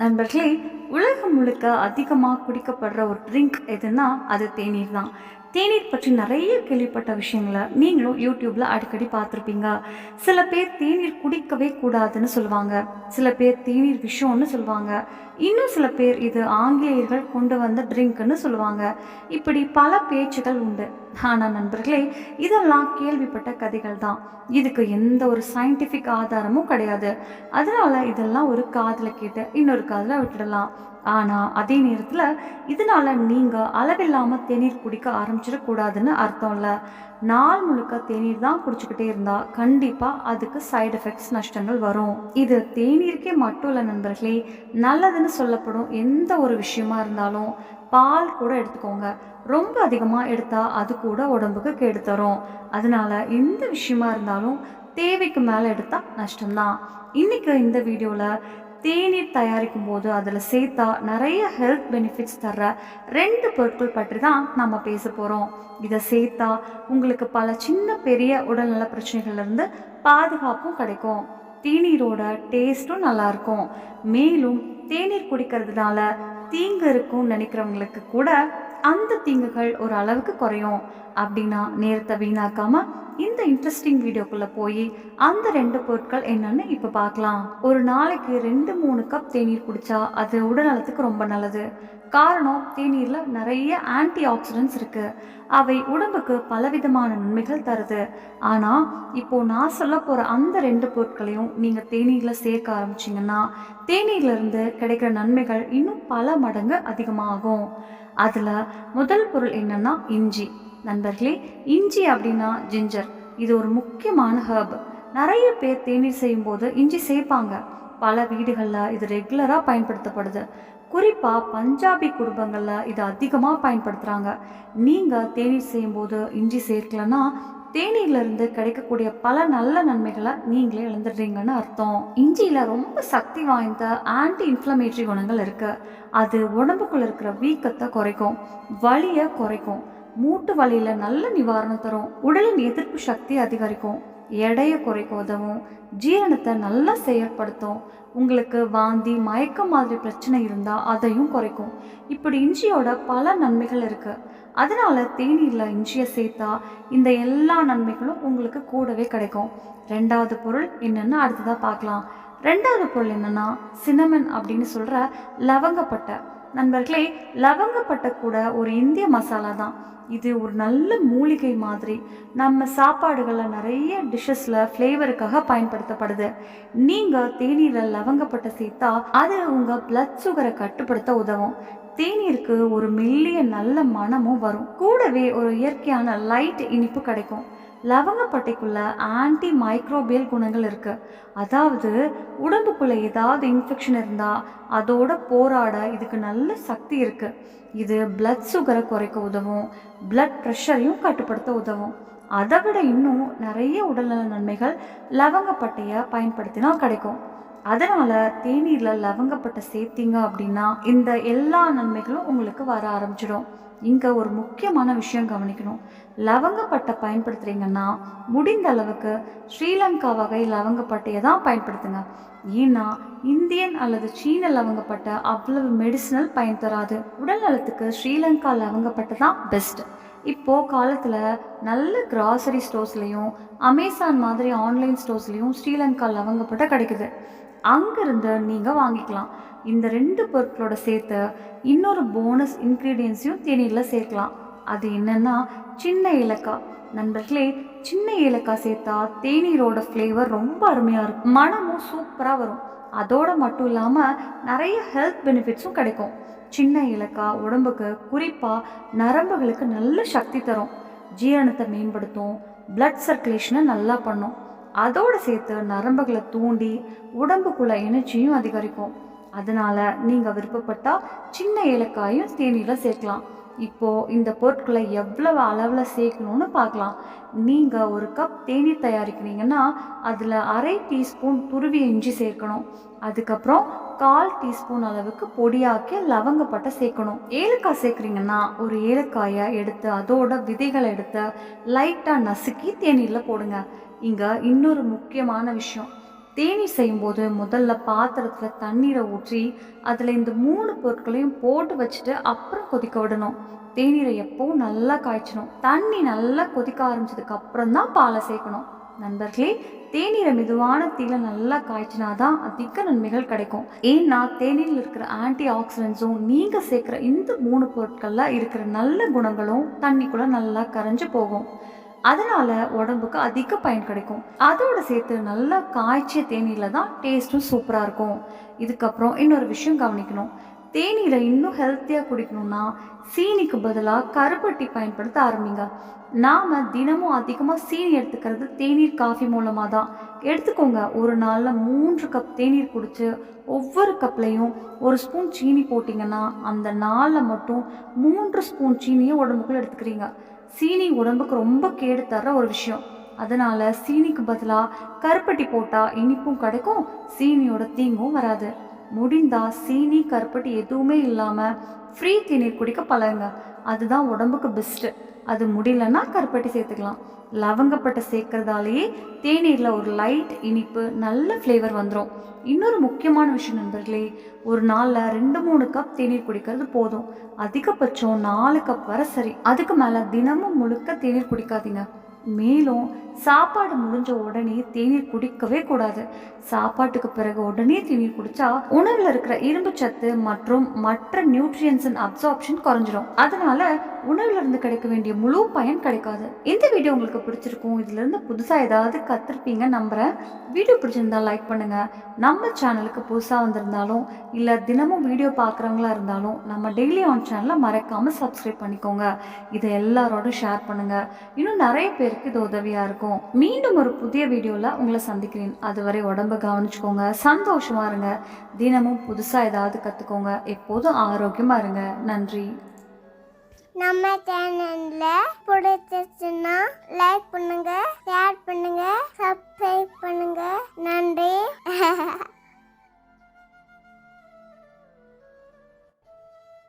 நண்பர்களே உலகம் முழுக்க அதிகமாக குடிக்கப்படுற ஒரு ட்ரிங்க் எதுனா அது தேநீர் தான் தேநீர் பற்றி நிறைய கேள்விப்பட்ட விஷயங்களை நீங்களும் யூடியூப்பில் அடிக்கடி பார்த்துருப்பீங்க. சில பேர் தேநீர் குடிக்கவே கூடாதுன்னு சொல்லுவாங்க. சில பேர் தேநீர் விஷயம்னு சொல்லுவாங்க. இன்னும் சில பேர் இது ஆங்கிலேயர்கள் கொண்டு வந்த ட்ரிங்க்னு சொல்லுவாங்க. இப்படி பல பேச்சுகள் உண்டு. ஆனால் நண்பர்களே இதெல்லாம் கேள்விப்பட்ட கதைகள் தான். இதுக்கு எந்த ஒரு சயின்டிஃபிக் ஆதாரமும் கிடையாது. அதனால இதெல்லாம் ஒரு காதில் கேட்டு இன்னொரு காதில் விட்டுடலாம். ஆனால் அதே நேரத்தில் இதனால் நீங்கள் அளவில்லாமல் தேநீர் குடிக்க ஆரம்பிச்சிடக்கூடாதுன்னு அர்த்தம் இல்லை நாள் முழுக்க தேநீர் தான் குடிச்சுக்கிட்டே இருந்தால் கண்டிப்பாக அதுக்கு சைடு எஃபெக்ட்ஸ் நஷ்டங்கள் வரும். இது தேநீருக்கே மட்டும் இல்லை நண்பர்களே நல்லதுன்னு சொல்லப்படும் எந்த ஒரு விஷயமா இருந்தாலும் பால் கூட எடுத்துக்கோங்க. ரொம்ப அதிகமாக எடுத்தால் அது கூட உடம்புக்கு கெடு தரும். அதனால எந்த விஷயமா இருந்தாலும் தேவைக்கு மேலே எடுத்தால் நஷ்டம்தான். இன்றைக்கி இந்த வீடியோவில் தேநீர் தயாரிக்கும் போது அதில் சேர்த்தா நிறைய ஹெல்த் பெனிஃபிட்ஸ் தர்ற ரெண்டு பொருட்கள் பற்றி தான் நம்ம பேச போகிறோம் இதை சேர்த்தா உங்களுக்கு பல சின்ன பெரிய உடல்நல பிரச்சனைகள்லேருந்து பாதுகாப்பும் கிடைக்கும். தேநீரோட டேஸ்ட்டும் நல்லாயிருக்கும் மேலும் தேநீர் குடிக்கிறதுனால தீங்கு இருக்கும்னு நினைக்கிறவங்களுக்கு கூட அந்த தீங்குகள் ஒரு அளவுக்கு குறையும். அப்படின்னா நேரத்தை வீணாக்காமல் இந்த இன்ட்ரெஸ்டிங் வீடியோக்குள்ளே போய் அந்த ரெண்டு பொருட்கள் என்னன்னு இப்போ பார்க்கலாம். ஒரு நாளைக்கு ரெண்டு மூணு கப் தேநீர் குடித்தா அது உடல்நலத்துக்கு ரொம்ப நல்லது. காரணம் தேநீரில் நிறைய ஆன்டி ஆக்சிடென்ட்ஸ் இருக்குது அவை உடம்புக்கு பலவிதமான நன்மைகள் தருது. ஆனால் இப்போது நான் சொல்ல போகிற அந்த ரெண்டு பொருட்களையும் நீங்கள் தேநீரில் சேர்க்க ஆரம்பிச்சிங்கன்னா தேநீர்லேருந்து கிடைக்கிற நன்மைகள் இன்னும் பல மடங்கு அதிகமாகும். அதில் முதல் பொருள் என்னென்னா இஞ்சி. நண்பர்களே இஞ்சி அப்படின்னா ஜிஞ்சர் இது ஒரு முக்கியமான ஹர்ப் நிறைய பேர் தேநீர் செய்யும்போது இஞ்சி சேர்ப்பாங்க. பல வீடுகளில் இது ரெகுலராக பயன்படுத்தப்படுது. குறிப்பாக பஞ்சாபி குடும்பங்களில் இதை அதிகமாக பயன்படுத்துகிறாங்க நீங்கள் தேநீர் செய்யும்போது இஞ்சி சேர்க்கலன்னா தேநீர்ல கிடைக்கக்கூடிய பல நல்ல நன்மைகளை நீங்களே இழந்துடுறீங்கன்னு அர்த்தம். இஞ்சியில் ரொம்ப சக்தி வாய்ந்த ஆன்டி இன்ஃப்ளமேட்டரி குணங்கள் இருக்குது அது உடம்புக்குள்ள இருக்கிற வீக்கத்தை குறைக்கும் வலியை குறைக்கும். மூட்டு வலியில் நல்ல நிவாரணம் தரும். உடலின் எதிர்ப்பு சக்தி அதிகரிக்கும். எடையை குறைக்க உதவும். ஜீரணத்தை நல்லா செயற்படுத்தும் உங்களுக்கு வாந்தி மயக்கம் மாதிரி பிரச்சனை இருந்தால் அதையும் குறைக்கும். இப்படி இஞ்சியோட பல நன்மைகள் இருக்குது அதனால தேநீரில் இஞ்சியை சேர்த்தா இந்த எல்லா நன்மைகளும் உங்களுக்கு கூடவே கிடைக்கும். ரெண்டாவது பொருள் என்னென்னு அடுத்ததாக பார்க்கலாம். ரெண்டாவது பொருள் என்னென்னா சினமன் அப்படின்னு சொல்கிற லவங்கப்பட்டை நண்பர்களே லவங்கப்பட்டை கூட ஒரு இந்திய மசாலா தான். இது ஒரு நல்ல மூலிகை மாதிரி. நம்ம சாப்பாடுகளில் நிறைய டிஷ்ஷஸில் ஃப்ளேவருக்காக பயன்படுத்தப்படுது. நீங்கள் தேநீரில் லவங்கப்பட்டை சேர்த்தா அது உங்கள் பிளட் சுகரை கட்டுப்படுத்த உதவும். தேநீருக்கு ஒரு மெல்லிய நல்ல மனமும் வரும். கூடவே ஒரு இயற்கையான லைட் இனிப்பு கிடைக்கும். லவங்கப்பட்டைக்குள்ள ஆன்டி மைக்ரோபியல் குணங்கள் இருக்கு. அதாவது உடம்புக்குள்ள ஏதாவது இன்ஃபெக்ஷன் இருந்தா அதோட போராட இதுக்கு நல்ல சக்தி இருக்கு. இது பிளட் சுகரை குறைக்க உதவும் பிளட் ப்ரெஷரையும் கட்டுப்படுத்த உதவும். அதை விட இன்னும் நிறைய உடல்நல நன்மைகள் லவங்கப்பட்டையை பயன்படுத்தினா கிடைக்கும். அதனால் தேநீரில் லவங்கப்பட்டை சேர்த்திங்க அப்படின்னா இந்த எல்லா நன்மைகளும் உங்களுக்கு வர ஆரம்பிச்சிடும். இங்கே ஒரு முக்கியமான விஷயம் கவனிக்கணும். லவங்கப்பட்டை பயன்படுத்துறீங்கன்னா முடிந்த அளவுக்கு ஸ்ரீலங்கா வகை லவங்கப்பட்டையை தான் பயன்படுத்துங்க. ஏன்னா இந்தியன் அல்லது சீன லவங்கப்பட்டை அவ்வளவு மெடிசினல் பயன் தராது. உடல் நலத்துக்கு ஸ்ரீலங்கா லவங்கப்பட்டை தான் பெஸ்ட் இப்போது காலத்தில் நல்ல கிராசரி ஸ்டோர்ஸ்லேயும் அமேசான் மாதிரி ஆன்லைன் ஸ்டோர்ஸ்லேயும் ஸ்ரீலங்கா லவங்கப்பட்டை கிடைக்குது. அங்கேருந்து நீங்கள் வாங்கிக்கலாம். இந்த ரெண்டு பொருட்களோட சேர்த்து இன்னொரு போனஸ் இன்க்ரீடியன்ஸையும் தேநீரில் சேர்க்கலாம். அது என்னென்னா சின்ன ஏலக்காய். நண்பர்களே சின்ன ஏலக்காய் சேர்த்தா தேநீரோட ஃப்ளேவர் ரொம்ப அருமையாக இருக்கும். மனமும் சூப்பராக வரும். அதோட மட்டும் இல்லாமல் நிறைய ஹெல்த் பெனிஃபிட்ஸும் கிடைக்கும். சின்ன ஏலக்காய் உடம்புக்கு குறிப்பாக நரம்புகளுக்கு நல்ல சக்தி தரும். ஜீரணத்தை மேம்படுத்தும். பிளட் சர்க்குலேஷனை நல்லா பண்ணும். அதோடு சேர்த்து நரம்புகளை தூண்டி உடம்புக்குள்ள எனர்ஜியும் அதிகரிக்கும். அதனால் நீங்கள் விருப்பப்பட்டால் சின்ன ஏலக்காயும் தேனியில் சேர்க்கலாம். இப்போ இந்த பொருட்களை எவ்வளவு அளவில் சேர்க்கணும்னு பார்க்கலாம். நீங்கள் ஒரு கப் தேநீர் தயாரிக்கிறீங்கன்னா அதில் அரை டீஸ்பூன் துருவி இஞ்சி சேர்க்கணும். அதுக்கப்புறம் கால் டீஸ்பூன் அளவுக்கு பொடியாக்கி லவங்கப்பட்டை சேர்க்கணும். ஏலக்காய் சேர்க்குறீங்கன்னா ஒரு ஏலக்காயை எடுத்து அதோட விதைகளை எடுத்து லைட்டாக நசுக்கி தேநீரில் போடுங்க. இங்கே இன்னொரு முக்கியமான விஷயம். தேனி செய்யும்போது முதல்ல பாத்திரத்தில் தண்ணீரை ஊற்றி அதில் இந்த மூணு பொருட்களையும் போட்டு வச்சுட்டு அப்புறம் கொதிக்க விடணும். தேநீரை எப்பவும் நல்லா காய்ச்சணும். தண்ணி நல்லா கொதிக்க ஆரம்பிச்சதுக்கு அப்புறம் தான் பாலை சேர்க்கணும். நண்பர்களே தேநீரை மெதுவான தீல நல்லா காய்ச்சினா தான் அதிக நன்மைகள் கிடைக்கும். ஏன்னா தேநீரில் இருக்கிற ஆன்டி ஆக்சிடென்ட்ஸும் நீங்கள் சேர்க்குற இந்த மூணு பொருட்களில் இருக்கிற நல்ல குணங்களும் தண்ணிக்குள்ளே நல்லா கரைஞ்சு போகும். அதனால உடம்புக்கு அதிக பயன் கிடைக்கும். அதோட சேர்த்து நல்லா காய்ச்சிய தேனியில் தான் டேஸ்ட்டும் சூப்பராக இருக்கும். இதுக்கப்புறம் இன்னொரு விஷயம் கவனிக்கணும். தேநீரை இன்னும் ஹெல்த்தியாக குடிக்கணும்னா சீனிக்கு பதிலாக கருப்பட்டி பயன்படுத்த ஆரம்பிங்க. நாம் தினமும் அதிகமாக சீனி எடுத்துக்கிறது தேநீர் காஃபி மூலமாக தான். எடுத்துக்கோங்க. ஒரு நாளில் மூன்று கப் தேநீர் குடித்து ஒவ்வொரு கப்லையும் ஒரு ஸ்பூன் சீனி போட்டிங்கன்னா அந்த நாளில் மட்டும் மூன்று ஸ்பூன் சீனியை உடம்புக்குள்ளே எடுத்துக்கிறீங்க. சீனி உடம்புக்கு ரொம்ப கேடு தர்ற ஒரு விஷயம். அதனால சீனிக்கு பதிலாக கருப்பட்டி போட்டால் இனிப்பும் கிடைக்கும் சீனியோட தீங்கும் வராது. முடிந்தா சீனி கருப்பட்டி எதுவுமே இல்லாமல் ஃப்ரீ தேநீர் குடிக்க பழகுங்க. அதுதான் உடம்புக்கு பெஸ்ட்டு அது முடியலன்னா கருப்பட்டி சேர்த்துக்கலாம். லவங்கப்பட்டை சேர்க்கறதாலேயே தேநீரில் ஒரு லைட் இனிப்பு நல்ல ஃப்ளேவர் வந்துடும் இன்னொரு முக்கியமான விஷயம் நண்பர்களே ஒரு நாளில் ரெண்டு மூணு கப் தேநீர் குடிக்கிறது போதும். அதிகபட்சம் நாலு கப் வர சரி. அதுக்கு மேலே தினமும் முழுக்க தேநீர் குடிக்காதீங்க. மேலும் சாப்பாடு முடிஞ்ச உடனே தேநீர் குடிக்கவே கூடாது. சாப்பாட்டுக்கு பிறகு உடனே தேநீர் குடிச்சா உணவில் இருக்கிற இரும்பு சத்து மற்றும் மற்ற நியூட்ரியன்ஸ் அப்சார்ப்ஷன் குறைஞ்சிடும் அதனால உணவுல இருந்து கிடைக்க வேண்டிய முழு பயன் கிடைக்காது. இந்த வீடியோ உங்களுக்கு பிடிச்சிருக்கும் இதுல இருந்து புதுசா ஏதாவது கத்திருப்பீங்க நம்புறேன். வீடியோ பிடிச்சிருந்தா லைக் பண்ணுங்க. நம்ம சேனலுக்கு புதுசா வந்திருந்தாலும் இல்ல தினமும் வீடியோ பார்க்குறவங்களா இருந்தாலும் நம்ம டெய்லி ஆன் சேனலை மறக்காம சப்ஸ்கிரைப் பண்ணிக்கோங்க. இதை எல்லாரோட ஷேர் பண்ணுங்க. இன்னும் நிறைய பேர் பேருக்கு இது உதவியாக இருக்கும். மீண்டும் ஒரு புதிய வீடியோவில் உங்களை சந்திக்கிறேன். அதுவரை உடம்ப கவனிச்சுக்கோங்க. சந்தோஷமாக இருங்க. தினமும் புதுசாக ஏதாவது கற்றுக்கோங்க எப்போதும் ஆரோக்கியமாக இருங்க. நன்றி. நம்ம சேனல்ல பிடிச்சிருச்சுன்னா லைக் பண்ணுங்க ஷேர் பண்ணுங்க சப்ஸ்கிரைப் பண்ணுங்க. நன்றி.